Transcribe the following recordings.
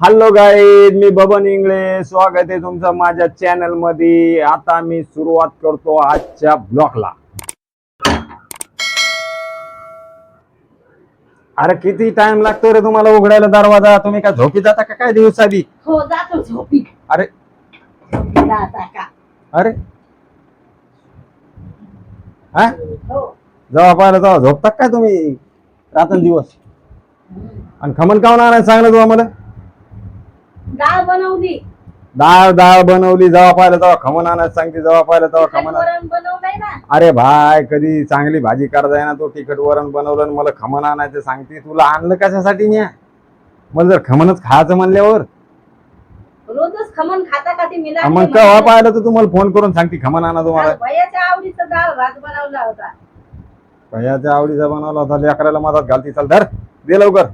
Hello guys मी बबन इंगळे. स्वागत आहे तुमचं माझ्या चॅनलमध्ये आता मी सुरुवात करतो आजच्या ब्लॉकला अरे किती टाइम लागतो रे तुम्हाला उघडायला दरवाजा? तुम्ही काय झोपी जाता का काय दिवस आधी हो जातो झोपी अरे. जाता का? अरे. हा? हो. जेव्हा पाहिलं तेव्हा झोपता काय तुम्ही? रात्रंदिवस. आणि खमन काऊन आणायचं सांगलं तू आम्हाला? डाळ बनवली. डाळ डाळ बनवली जेव्हा पाहिलं तेव्हा खमन आणायचं सांगते जेव्हा पाहिलं तेव्हा खमन आणायचं. वरण बनवलंय ना. अरे भाय कधी चांगली भाजी करता ना तो तिखट वरण बनवलं आणि मला खमण आणायचं सांगते तुला आणलं कशासाठी मी? मला जर खमणच खायचं म्हणल्यावर? रोजच खमण खाता का ती मिला मग केव्हा पाहिलं तर तुम्हाला फोन करून सांगते खमण आणा तुम्हाला. भैयाच्या आवडीचा डाळ भात बनवला होता. भैयाच्या आवडीचा बनवला होता लेकराला मदत घालती चल धर दे लवकर.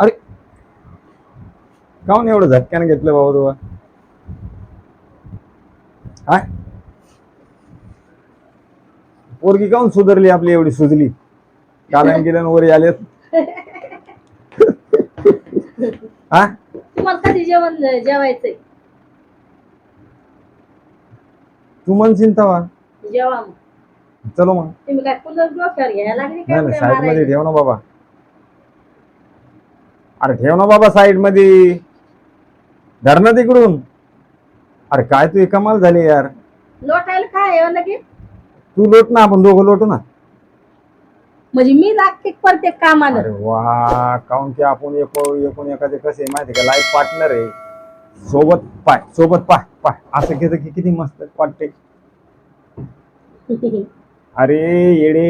अरे काऊन एवढं झटक्याने घेतलं बाबा तुला काय पोरगी काऊन सुधारली आपली एवढी सुजली? कालन गेल्यान वर आलेत हा तुम्हाला कधी जेवण जेवायचंय? तू म्हणशील तवा. जेवा मग. चलो मग. तुम्ही काय कूलर डोक्यावर घ्यायला लागली काय नाही नाही उड्या साईडमध्ये मारायला? ठेव ना बाबा. अरे ठेव ना बाबा साईडमध्ये धर ना तिकडून. अरे काय तू एक कमाल झाली यार. लोटायला काय आहे लगेच तू लोट ना आपण दोघं लोटू ना. म्हणजे मी लागते प्रत्येक कामाला. अरे वा काऊन की आपण एक एकूण एखादे कसे माहिती का? लाईफ पार्टनर आहे. सोबत पाय सोबत पाय पाय. असं केलं की किती मस्त वाटते. अरे येडे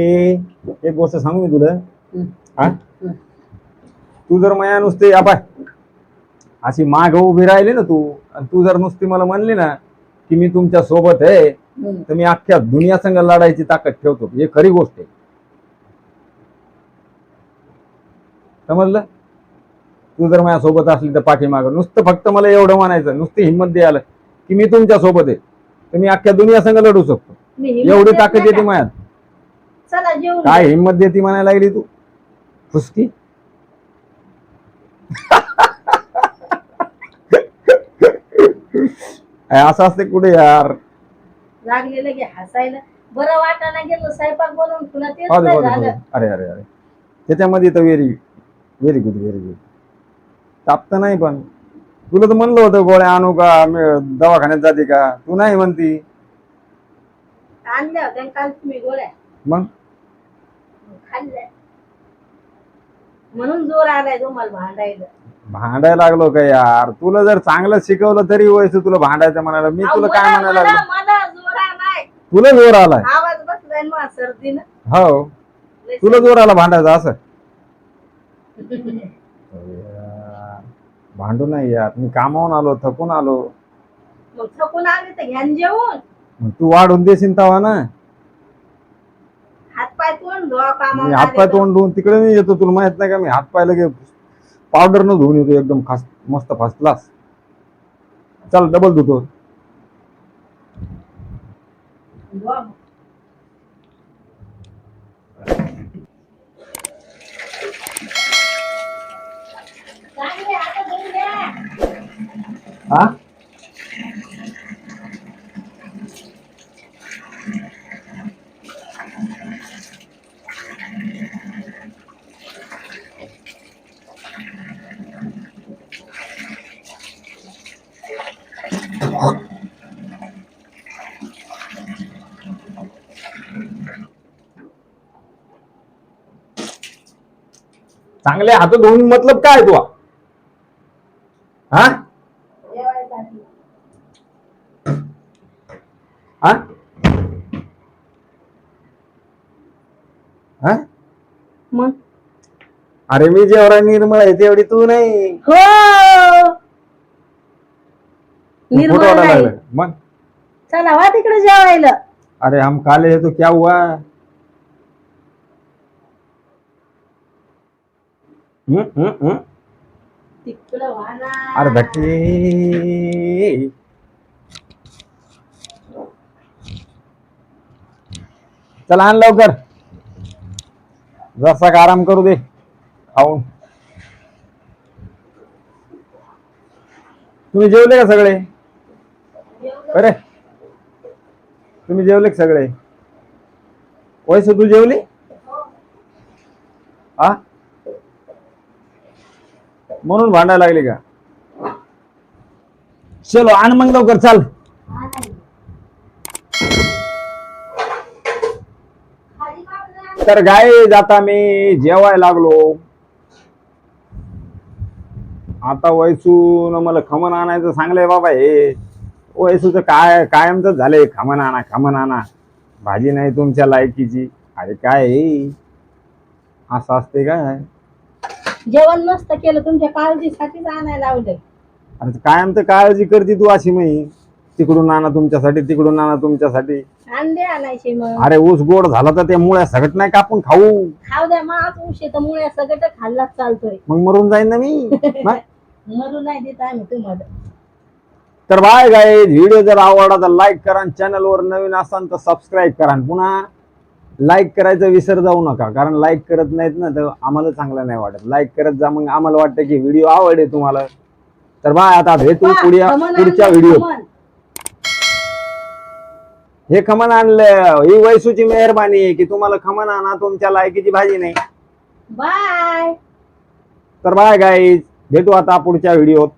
एक गोष्ट सांगू मी तुला. हा. तू जर माया नुसते या पाय. अशी माग उभी राहिली ना तू आणि तू जर नुसती मला म्हणली ना की मी तुमच्यासोबत आहे. तर मी अख्ख्या दुनिया संग लढायची ताकद ठेवतो. हे खरी गोष्ट आहे. समजलं? तू जर माझ्या सोबत असली तर पाठीमाग. नुसतं फक्त मला एवढं म्हणायचं नुसती हिंमत द्यायला की मी तुमच्यासोबत आहे. तर मी अख्ख्या दुनिया संग लढू शकतो. एवढी ताकद येते जेवून काय. हिंमत देते म्हणायला लागली तू? फुसकी काय असं असते कुठे यार? लागलेलं की हसायला. बरं वाटायला गेलं स्वयंपाक बनवून तुला तेच पाहू दे, नाही पाहू दे, पाहू झालं. दे. अरे अरे अरे. त्याच्यामध्ये तर very very good very good तापत नाही पण. तुला तर म्हणलं होतं गोळ्या आणू का? मी दवाखान्यात जाते का? तू नाही म्हणती. आणल्या होत्या काल तुम्ही गोळ्या. मग खाल्ल्या. म्हणून जोर आलाय तुम्हाला भांडायला. भांडायला लागलो का यार? तुला जर चांगलं शिकवलं तरी व्हायचं तुला भांडायचं म्हणायला मी तुला काय म्हणायला लागलो? मला जोर आलाय. तुला जोर आलाय? आवाज बसलाय ना सर्दीनं. हो. तुला जोर आला भांडायचा असं? यार, भांडू नाही यार. मी कामावून आलो थकून आलो. मग थकून आले तर घ्यान जेवून. मग तू वाढून देशील तवा ना? हातपाय तोंड धुवा मी हातपाय तर. तोंड धुवून तिकडे नाही येतो तुला माहीत नाही का? मी हातपाय लगे पावडरनं धुवून येतो एकदम खास मस्त फर्स्ट क्लास चल डबल धुतो. हा? चांगले हात धुवून मतलब काय तू हा. हा? हा? मग? अरे मी जेवढा निर्मळ आहे तेवढी तू नाही. हो! निर्मळ नाही. मग? चला वा तिकडे जेवायला. अरे हम काले है तो क्या हुआ? अरे धक्के चला आण लवकर. जसा का आराम करू दे. खाऊन. तुम्ही जेवले का सगळे. अरे. तुम्ही जेवले का सगळे? वैसू तू जेवली? हो. म्हणून भांडायला लागले का? चलो आण मग लवकर चाल. तर गाय जाता मी जेवायला लागलो. आता वैसून मला खमन आणायचं सांगलंय बाबा हे. वैसूचं काय कायमच झालंय खमन आणा खमन आणा. भाजी नाही तुमच्या लायकीची. अरे काय? हे? असं असते काय? जेवण नसतं केलं तुमच्या काळजीसाठीच आणायला लावलंय. अरे कायम तर काळजी करते तू अशी मी. तिकडून आणा तुमच्यासाठी तिकडून आणा तुमच्यासाठी. अंडे आणायचे मग. अरे ऊस गोड झाला तर ते मुळ्या सगट नाही कापून खाऊ? खाऊ द्या मग आज उशे तर मुळे सगळं खाल्लाच चालतोय. मग मरून जाईन ना मी? नाही? मरू नाही देत आम्ही तुम्हाला. तर बाय गाय व्हिडिओ जर आवडला तर लाईक करा चॅनल वर नवीन असाल तर सबस्क्राईब करा. आणि पुन्हा लाईक करायचं विसर जाऊ नका. कारण लाईक करत नाहीत ना तर आम्हाला चांगलं नाही वाटत. लाईक करत जा मग आम्हाला वाटतं की व्हिडिओ आवडे तुम्हाला. तर बाय आता भेटू पुढच्या खमण पुढच्या व्हिडिओ. हे खमन आणलं. ही वैसूची मेहरबानी आहे की तुम्हाला खमन आणा तुमच्या लायकीची भाजी नाही. बाय तर बाय गाईज भेटू आता पुढच्या व्हिडिओत